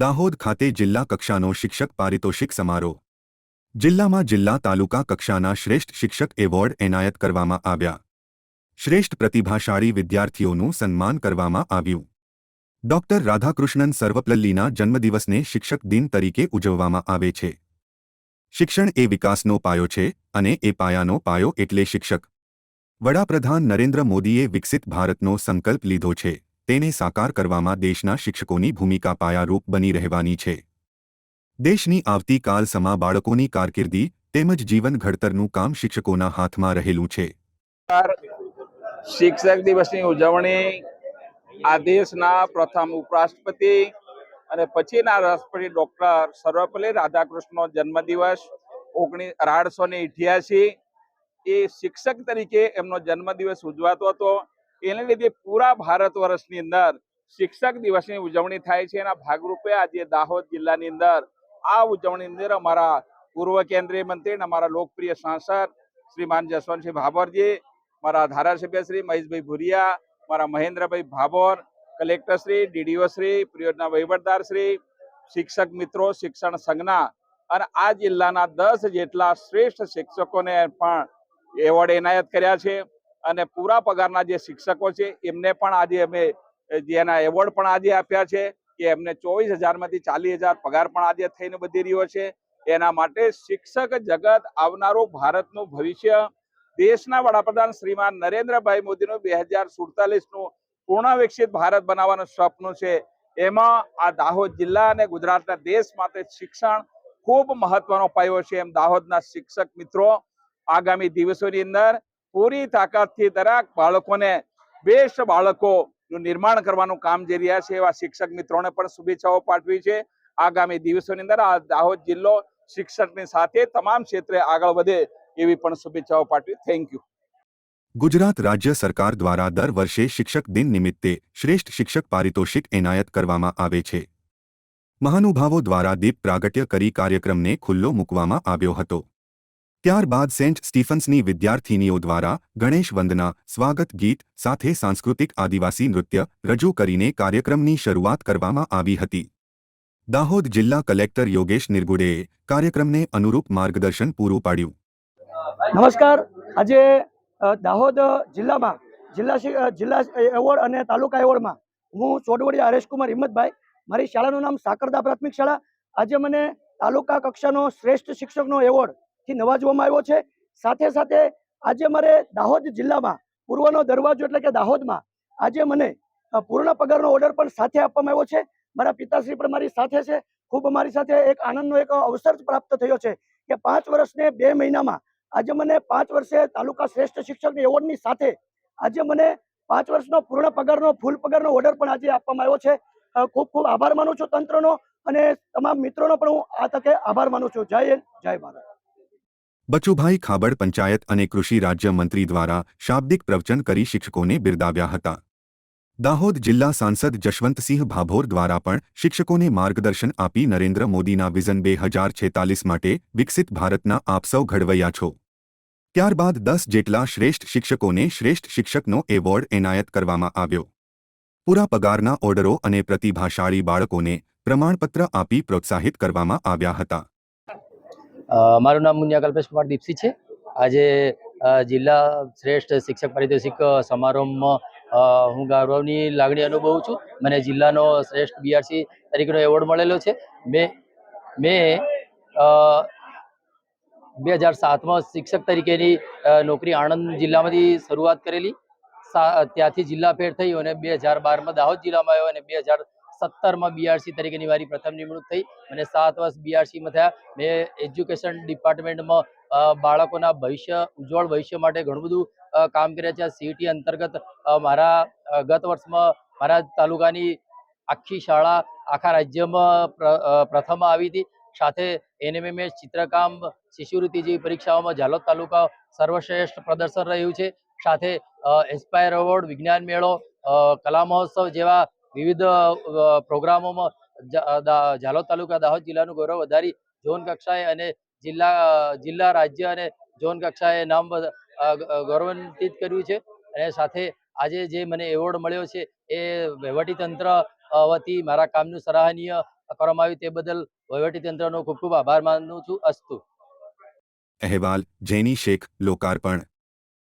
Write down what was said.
દાહોદ ખાતે જિલ્લા કક્ષાનો શિક્ષક પારિતોષિક સમારોહ. જિલ્લામાં જિલ્લા તાલુકા કક્ષાના શ્રેષ્ઠ શિક્ષક એવોર્ડ એનાયત કરવામાં આવ્યા. શ્રેષ્ઠ પ્રતિભાશાળી વિદ્યાર્થીઓનું સન્માન કરવામાં આવ્યું. ડોક્ટર રાધાકૃષ્ણન સર્વપલ્લીના જન્મદિવસને શિક્ષક દિન તરીકે ઉજવવામાં આવે છે. શિક્ષણ એ વિકાસનો પાયો છે અને એ પાયાનો પાયો એટલે શિક્ષક. વડાપ્રધાન નરેન્દ્ર મોદીએ વિકસિત ભારતનો સંકલ્પ લીધો છે. તેને સાકાર કરવામાં દેશના શિક્ષકોની ભૂમિકા પાયારૂપ બની રહેવાની છે. દેશની આવતીકાલ સમા બાળકોની કારકિર્દી તેમજ જીવન ઘડતરનું કામ શિક્ષકોના હાથમાં રહેલું છે. શિક્ષક દિવસની ઉજવણી આ દેશના પ્રથમ ઉપરાષ્ટ્રપતિ અને પછીના રાષ્ટ્રપતિ ડોક્ટર સર્વપલ્લી રાધાકૃષ્ણનો જન્મદિવસ ઓગણીસ અઢારસો ને અઠ્યાસી એ શિક્ષક તરીકે એમનો જન્મદિવસ ઉજવાતો હતો. એને લીધે પૂરા ભારત વર્ષની અંદર શિક્ષક દિવસની ઉજવણી થાય છે. એના ભાગરૂપે આજે દાહોદ જિલ્લાની અંદર આ ઉજવણી અંદર અમારા પૂર્વ કેન્દ્રીય મંત્રી અને અમારા લોકપ્રિય સાંસદ શ્રીમાન જસવંતસિંહ ભાભોરજી મારા ધારાસભ્ય શ્રી મહેશભાઈ ભુરિયા મારા મહેન્દ્રભાઈ ભાભોર, કલેક્ટર શ્રી, ડીડીઓ શ્રી, પ્રિયોજના વહીવટદાર શ્રી, શિક્ષક મિત્રો, શિક્ષણ સંઘના અને આ જિલ્લાના દસ જેટલા શ્રેષ્ઠ શિક્ષકોને પણ એવોર્ડ એનાયત કર્યા છે. અને પૂરા પગારના જે શિક્ષકો છે, એમને પણ આજે અમે જેના એવોર્ડ પણ આજે આપ્યા છે કે એમને ચોવીસ હજારમાંથી ચાલીસ હજાર પગાર પણ આજે થઈને વધી રહ્યો છે. એના માટે શિક્ષક જગત આવનારું ભારતનું ભવિષ્ય દેશના વડાપ્રધાન શ્રીમાન નરેન્દ્રભાઈ મોદીનું બે હજાર સુડતાલીસનું પૂર્ણ વિકસિત ભારત બનાવવાનું સ્વપ્ન છે. એમાં આ દાહોદ જિલ્લા અને ગુજરાતના દેશ માટે શિક્ષણ ખૂબ મહત્વનો પાયો છે. એમ દાહોદના શિક્ષક મિત્રો, આગામી દિવસોની અંદર પૂરી તાકાતથી દરેક બાળકોને બેસ્ટ બાળકોનું નિર્માણ કરવાનું કામ જે રહ્યા છે એવા શિક્ષક મિત્રોને પણ શુભેચ્છાઓ પાઠવી છે. આગામી દિવસોની અંદર આ દાહોદ જિલ્લો શિક્ષકની સાથે તમામ ક્ષેત્રે આગળ વધે એવી પણ શુભેચ્છાઓ પાઠવી. થેન્ક યુ ગુજરાત રાજ્ય સરકાર દ્વારા દર વર્ષે શિક્ષક દિન નિમિત્તે શ્રેષ્ઠ શિક્ષક પારિતોષિક એનાયત કરવામાં આવે છે. મહાનુભાવો દ્વારા દીપ પ્રાગટ્ય કરી કાર્યક્રમને ખુલ્લો મૂકવામાં આવ્યો હતો. ત્યારબાદ સેન્ટ સ્ટીફન્સની વિદ્યાર્થીનીઓ દ્વારા ગણેશ વંદના, સ્વાગત ગીત, સાથે સાંસ્કૃતિક આદિવાસી નૃત્ય રજૂ કરીને કાર્યક્રમની શરૂઆત કરવામાં આવી હતી. દાહોદ જિલ્લા કલેક્ટર યોગેશ નિર્ગુડેએ કાર્યક્રમને અનુરૂપ માર્ગદર્શન પૂરું પાડ્યું. નમસ્કાર. આજે દાહોદ જિલ્લામાં જિલ્લા જિલ્લા એવોર્ડ અને તાલુકા એવોર્ડમાં હું ચોડવડિયા હરેશકુમાર હિંમતભાઈ. મારી શાળાનું નામ સાકરદા પ્રાથમિક શાળા. આજે મને તાલુકા કક્ષાનો શ્રેષ્ઠ શિક્ષકનો એવોર્ડથી નવાજવામાં આવ્યો છે. સાથે સાથે આજે મારે દાહોદ જિલ્લામાં, પૂર્વનો દરવાજો એટલે કે દાહોદમાં, આજે મને પૂર્ણ પગારનો ઓર્ડર પણ સાથે આપવામાં આવ્યો છે. મારા પિતાશ્રી પણ મારી સાથે છે. ખૂબ મારી સાથે એક આનંદનો એક અવસર પ્રાપ્ત થયો છે કે પાંચ વર્ષને બે મહિનામાં, આજે મને પાંચ વર્ષે તાલુકા શ્રેષ્ઠ શિક્ષકની એવોર્ડની સાથે, આજે મને પાંચ વર્ષનો પૂર્ણ પગારનો ફૂલ પગારનો ઓર્ડર પણ આજે આપવામાં આવ્યો છે. ખૂબ ખૂબ આભાર માનું છું તંત્રનો અને તમામ મિત્રોનો પણ હું આ તકે આભાર માનું છું. જય હિન્દ, જય ભારત. બચુભાઈ ખાબડ પંચાયત અને કૃષિ રાજ્યમંત્રી દ્વારા શાબ્દિક પ્રવચન કરી શિક્ષકોને બિરદાવ્યા હતા. દાહોદ જિલ્લા સાંસદ જશવંતસિંહ ભાભોર દ્વારા પણ શિક્ષકોને માર્ગદર્શન આપી નરેન્દ્ર મોદીના વિઝન બે હજાર છેતાલીસ માટે વિકસિત ભારતના આપ સૌ ઘડવૈયા છો. ત્યારબાદ દસ જેટલા શ્રેષ્ઠ શિક્ષકોને શ્રેષ્ઠ શિક્ષકનો એવોર્ડ એનાયત કરવામાં આવ્યો. પૂરા પગારના ઓર્ડરો અને પ્રતિભાશાળી બાળકોને પ્રમાણપત્ર આપી પ્રોત્સાહિત કરવામાં આવ્યા હતા. મારું નામ મુનિયા કલ્પેશ કુમાર દીપસી છે. આજે જિલ્લા શ્રેષ્ઠ શિક્ષક પારિતોષિક સમારોહમાં હું ગૌરવની લાગણી અનુભવું છું. મને જિલ્લાનો શ્રેષ્ઠ બીઆરસી તરીકેનો એવોર્ડ મળેલો છે. મેં મેં બે હજાર સાતમાં શિક્ષક તરીકેની નોકરી આણંદ જિલ્લામાંથી શરૂઆત કરેલી. ત્યાંથી જિલ્લા ફેર થઈ અને બે હજાર બારમાં દાહોદ જિલ્લામાં આવ્યો અને બે હજાર સત્તરમાં બીઆરસી તરીકેની મારી પ્રથમ નિમણૂક થઈ અને સાત વર્ષ બીઆરસીમાં થયા. મેં એજ્યુકેશન ડિપાર્ટમેન્ટમાં બાળકોના ભવિષ્ય, ઉજ્જવળ ભવિષ્ય માટે ઘણું બધું કામ કર્યા છે. સીટી અંતર્ગત મારા ગત વર્ષમાં મારા તાલુકાની આખી શાળા આખા રાજ્યમાં પ્રથમ આવી હતી. સાથે એનએમએમએસ ચિત્રકામ, શિષ્યવૃત્તિ જેવી પરીક્ષાઓમાં ઝાલોદ તાલુકા સર્વશ્રેષ્ઠ પ્રદર્શન રહ્યું છે. સાથે એસ્પાયર એવોર્ડ વિજ્ઞાન મેળો કલા મહોત્સવ જેવા વિવિધ પ્રોગ્રામોમાં ઝાલોદ તાલુકા દાહોદ જિલ્લાનું ગૌરવ વધારી ઝોન કક્ષાએ અને જિલ્લા જિલ્લા રાજ્ય અને ઝોન કક્ષાએ નામ ગૌરવાન્વિત કર્યું છે. અને સાથે આજે જે મને એવોર્ડ મળ્યો છે એ વહીવટી તંત્ર વતી મારા કામનું સરાહનીય કરવામાં આવ્યું તે બદલ વહીવટીતંત્રનો ખૂબ ખૂબ આભાર માનું છું. અસ્તુ. અહેવાલ, જૈની શેખ, લોકાર્પણ.